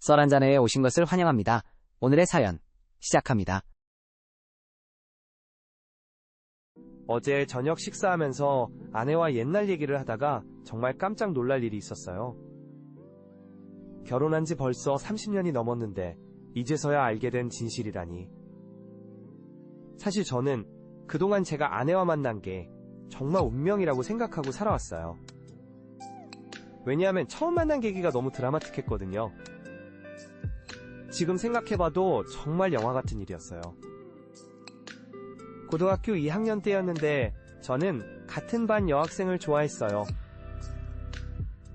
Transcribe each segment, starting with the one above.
썰 한잔회에 오신 것을 환영합니다. 오늘의 사연 시작합니다. 어제 저녁 식사하면서 아내와 옛날 얘기를 하다가 정말 깜짝 놀랄 일이 있었어요. 결혼한 지 벌써 30년이 넘었는데 이제서야 알게 된 진실이라니. 사실 저는 그동안 제가 아내와 만난 게 정말 운명이라고 생각하고 살아왔어요. 왜냐하면 처음 만난 계기가 너무 드라마틱했거든요. 지금 생각해봐도 정말 영화 같은 일이었어요. 고등학교 2학년 때였는데 저는 같은 반 여학생을 좋아했어요.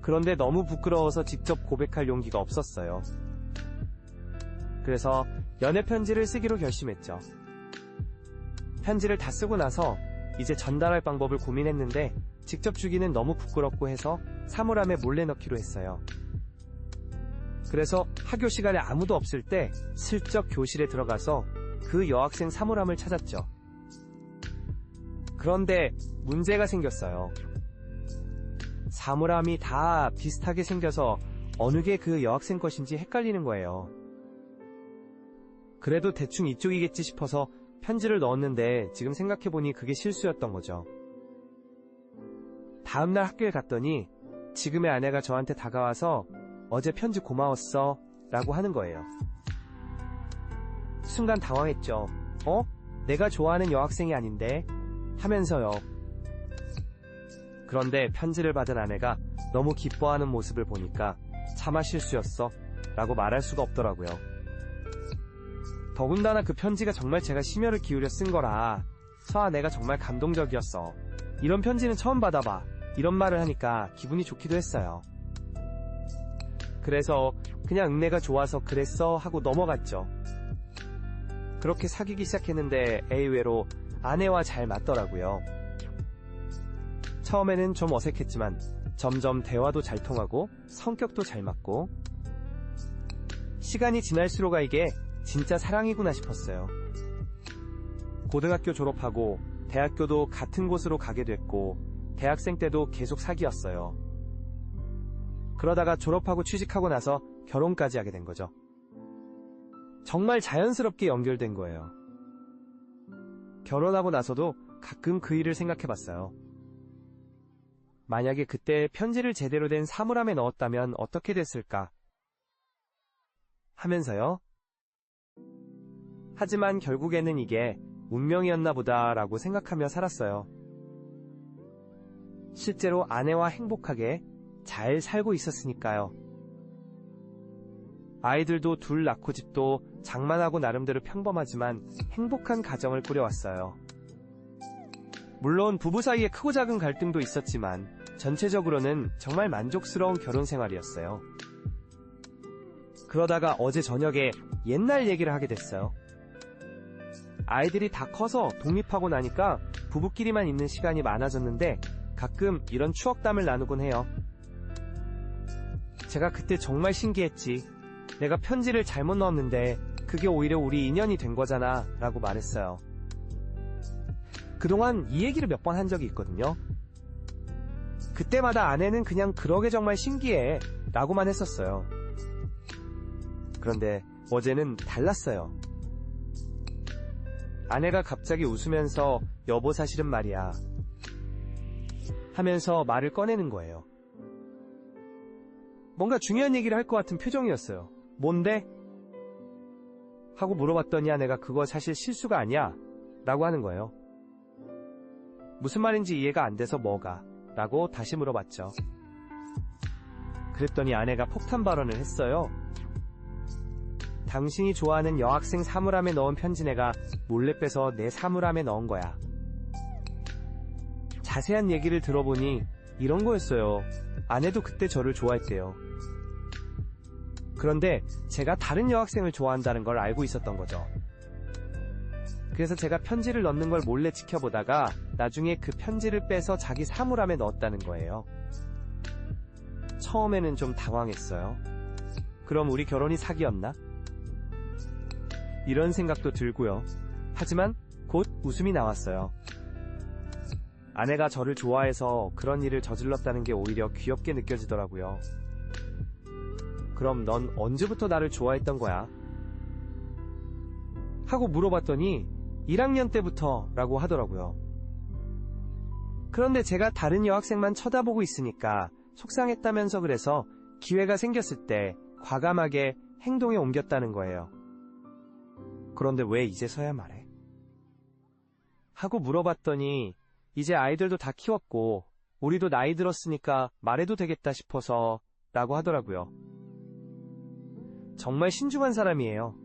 그런데 너무 부끄러워서 직접 고백할 용기가 없었어요. 그래서 연애 편지를 쓰기로 결심했죠. 편지를 다 쓰고 나서 이제 전달할 방법을 고민했는데 직접 주기는 너무 부끄럽고 해서 사물함에 몰래 넣기로 했어요. 그래서 학교 시간에 아무도 없을 때 슬쩍 교실에 들어가서 그 여학생 사물함을 찾았죠. 그런데 문제가 생겼어요. 사물함이 다 비슷하게 생겨서 어느 게 그 여학생 것인지 헷갈리는 거예요. 그래도 대충 이쪽이겠지 싶어서 편지를 넣었는데 지금 생각해보니 그게 실수였던 거죠. 다음날 학교에 갔더니 지금의 아내가 저한테 다가와서 어제 편지 고마웠어 라고 하는 거예요. 순간 당황했죠. 어? 내가 좋아하는 여학생이 아닌데? 하면서요. 그런데 편지를 받은 아내가 너무 기뻐하는 모습을 보니까 차마 실수였어 라고 말할 수가 없더라고요. 더군다나 그 편지가 정말 제가 심혈을 기울여 쓴 거라 서아 내가 정말 감동적이었어. 이런 편지는 처음 받아봐. 이런 말을 하니까 기분이 좋기도 했어요. 그래서 그냥 응내가 좋아서 그랬어 하고 넘어갔죠. 그렇게 사귀기 시작했는데 의외로 아내와 잘 맞더라고요. 처음에는 좀 어색했지만 점점 대화도 잘 통하고 성격도 잘 맞고 시간이 지날수록 이게 진짜 사랑이구나 싶었어요. 고등학교 졸업하고 대학교도 같은 곳으로 가게 됐고 대학생 때도 계속 사귀었어요. 그러다가 졸업하고 취직하고 나서 결혼까지 하게 된 거죠. 정말 자연스럽게 연결된 거예요. 결혼하고 나서도 가끔 그 일을 생각해 봤어요. 만약에 그때 편지를 제대로 된 사물함에 넣었다면 어떻게 됐을까? 하면서요. 하지만 결국에는 이게 운명이었나 보다라고 생각하며 살았어요. 실제로 아내와 행복하게 잘 살고 있었으니까요. 아이들도 둘 낳고 집도 장만하고 나름대로 평범하지만 행복한 가정을 꾸려왔어요. 물론 부부 사이에 크고 작은 갈등도 있었지만 전체적으로는 정말 만족스러운 결혼 생활이었어요. 그러다가 어제 저녁에 옛날 얘기를 하게 됐어요. 아이들이 다 커서 독립하고 나니까 부부끼리만 있는 시간이 많아졌는데 가끔 이런 추억담을 나누곤 해요. 제가 그때 정말 신기했지. 내가 편지를 잘못 넣었는데 그게 오히려 우리 인연이 된 거잖아 라고 말했어요. 그동안 이 얘기를 몇 번 한 적이 있거든요. 그때마다 아내는 그냥 그러게 정말 신기해 라고만 했었어요. 그런데 어제는 달랐어요. 아내가 갑자기 웃으면서 여보 사실은 말이야 하면서 말을 꺼내는 거예요. 뭔가 중요한 얘기를 할 것 같은 표정이었어요. 뭔데? 하고 물어봤더니 아내가 그거 사실 실수가 아니야 라고 하는 거예요. 무슨 말인지 이해가 안 돼서 뭐가? 라고 다시 물어봤죠. 그랬더니 아내가 폭탄 발언을 했어요. 당신이 좋아하는 여학생 사물함에 넣은 편지 내가 몰래 빼서 내 사물함에 넣은 거야. 자세한 얘기를 들어보니 이런 거였어요. 아내도 그때 저를 좋아했대요. 그런데 제가 다른 여학생을 좋아한다는 걸 알고 있었던 거죠. 그래서 제가 편지를 넣는 걸 몰래 지켜보다가 나중에 그 편지를 빼서 자기 사물함에 넣었다는 거예요. 처음에는 좀 당황했어요. 그럼 우리 결혼이 사기였나? 이런 생각도 들고요. 하지만 곧 웃음이 나왔어요. 아내가 저를 좋아해서 그런 일을 저질렀다는 게 오히려 귀엽게 느껴지더라고요. 그럼 넌 언제부터 나를 좋아했던 거야? 하고 물어봤더니 1학년 때부터 라고 하더라고요. 그런데 제가 다른 여학생만 쳐다보고 있으니까 속상했다면서 그래서 기회가 생겼을 때 과감하게 행동에 옮겼다는 거예요. 그런데 왜 이제서야 말해? 하고 물어봤더니 이제 아이들도 다 키웠고 우리도 나이 들었으니까 말해도 되겠다 싶어서 라고 하더라고요. 정말 신중한 사람이에요.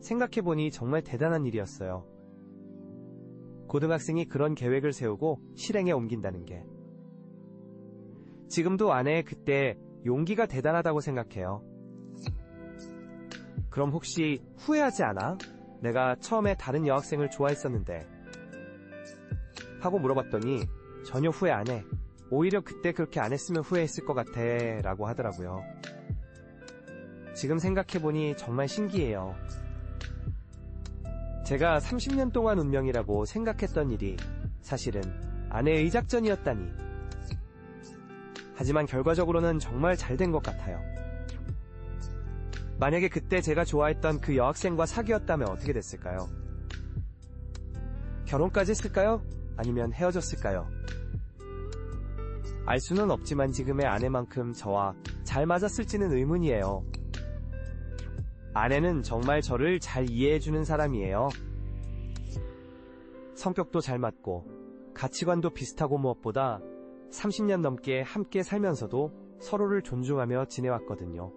생각해보니 정말 대단한 일이었어요. 고등학생이 그런 계획을 세우고 실행에 옮긴다는 게. 지금도 아내의 그때 용기가 대단하다고 생각해요. 그럼 혹시 후회하지 않아? 내가 처음에 다른 여학생을 좋아했었는데. 하고 물어봤더니 전혀 후회 안 해. 오히려 그때 그렇게 안 했으면 후회했을 것 같아. 라고 하더라고요. 지금 생각해보니 정말 신기해요. 제가 30년 동안 운명이라고 생각했던 일이 사실은 아내의 작전이었다니. 하지만 결과적으로는 정말 잘 된 것 같아요. 만약에 그때 제가 좋아했던 그 여학생과 사귀었다면 어떻게 됐을까요? 결혼까지 했을까요? 아니면 헤어졌을까요? 알 수는 없지만 지금의 아내만큼 저와 잘 맞았을지는 의문이에요. 아내는 정말 저를 잘 이해해주는 사람이에요. 성격도 잘 맞고, 가치관도 비슷하고 무엇보다 30년 넘게 함께 살면서도 서로를 존중하며 지내왔거든요.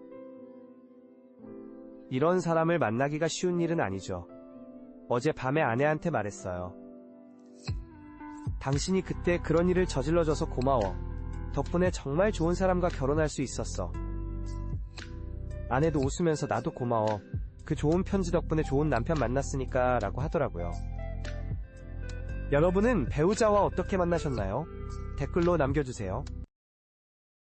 이런 사람을 만나기가 쉬운 일은 아니죠. 어제 밤에 아내한테 말했어요. 당신이 그때 그런 일을 저질러줘서 고마워. 덕분에 정말 좋은 사람과 결혼할 수 있었어. 아내도 웃으면서 나도 고마워. 그 좋은 편지 덕분에 좋은 남편 만났으니까 라고 하더라고요. 여러분은 배우자와 어떻게 만나셨나요? 댓글로 남겨주세요.